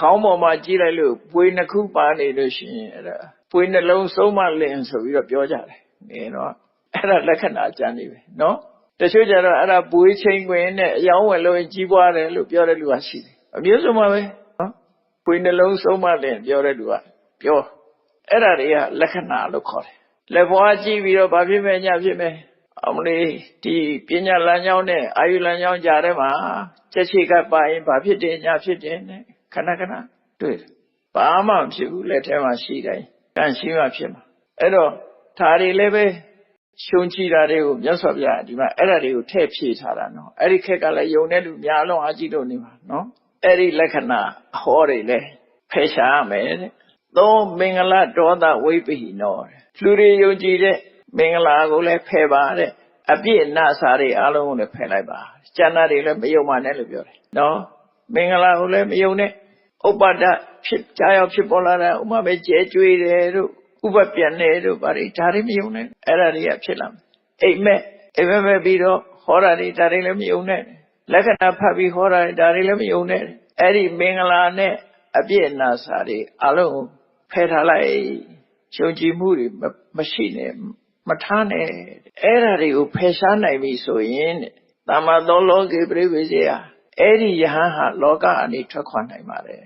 ခေါင်းပေါ်မှာကြည့်လိုက်လို့ပွေနှစ်ခုပါနေလို့ရှိရင်အဲ့ဒါပွေနှလုံးဆုံးမလင်ဆိုပြီးတော့ပြောကြတယ်နေတော့အဲ့ဒါလက္ခဏာကြံနေပဲနော်တချို့ကျတော့အဲ့ဒါပွေချင်းခွင်နဲ့အယောင်းဝယ်လို့ကြီးပွားတယ်လို့ပြောတဲ့လူကရှိတယ်အမျိုးစုံပါပဲနော်ပွေနှလုံးဆုံးမလင်ပြောတဲ့လူကပြောအဲ့ဒါတွေကလက္ခဏာလို့ခေါ်တယ်လက်ဘွားကြည့်ပြီးတော့ဘာဖြစ်မဲ့ညာဖြစ်မဲ့အမလေးဒီပညာလမ်းကြောင်းနဲ့အာယုလမ်းကြောင်းကြားထဲမှာချက်ချိကပါရင်ဘာဖြစ်တယ်ညာဖြစ်တယ်နဲ့ ခဏခဏတွေ့တယ်ဘာမှမဖြစ်ဘူးလက်ထဲမှာရှိတိုင်းတန်ရှင်းမှဖြစ်မှာအဲ့တော့ဒါတွေလည်းပဲရှုံချတာတွေကိုမြတ်စွာဘုရားဒီမှာအဲ့ဒါတွေကိုထည့်ဖြည့်ထားတာနော်အဲ့ဒီခက်ကလည်းယုံတဲ့လူများလုံးအကြည့်လို့နေပါနော်အဲ့ဒီလက္ခဏာဟောတွေလည်းဖယ်ရှားရမယ်တဲ့သောမင်္ဂလဒေါသဝိပ္ပိနောတဲ့လူတွေယုံကြည်တဲ့မင်္ဂလာကိုလည်းဖယ်ပါတဲ့အပြည့်အနာစာတွေအလုံးကိုလည်းဖယ်လိုက်ပါကျန်တာတွေလည်းမယုံပါနဲ့လို့ပြောတယ်နော်မင်္ဂလာကိုလည်းမယုံနဲ့ ဥပ္ပဒဖြစ်ကြားရောက်ဖြစ်ပေါ်လာတာဥမာပဲကျဲကျွေးတယ်တို့ဥပပြန်တယ်တို့ဗါတွေဒါတွေမယုံနဲ့အဲ့ဒါတွေကဖြစ်လာမယ်အိမ်မက်အိမ်မက်ပဲပြီးတော့ဟောတာတွေဒါတွေလည်းမယုံနဲ့လက္ခဏာဖတ်ပြီးဟောတာတွေဒါတွေလည်းမယုံနဲ့အဲ့ဒီမင်္ဂလာနဲ့အပြည့်အနာစာတွေအလုံးကိုဖယ်ထားလိုက်ယုံကြည်မှုတွေမရှိနဲ့မထားနဲ့အဲ့ဓာတွေကိုဖယ်ရှားနိုင်ပြီဆိုရင်တဲ့တမ္မာသောလောကေပြိဝေစေယအဲ့ဒီယဟန်ဟာလောကအနေထွက်ခွာနိုင်ပါတယ်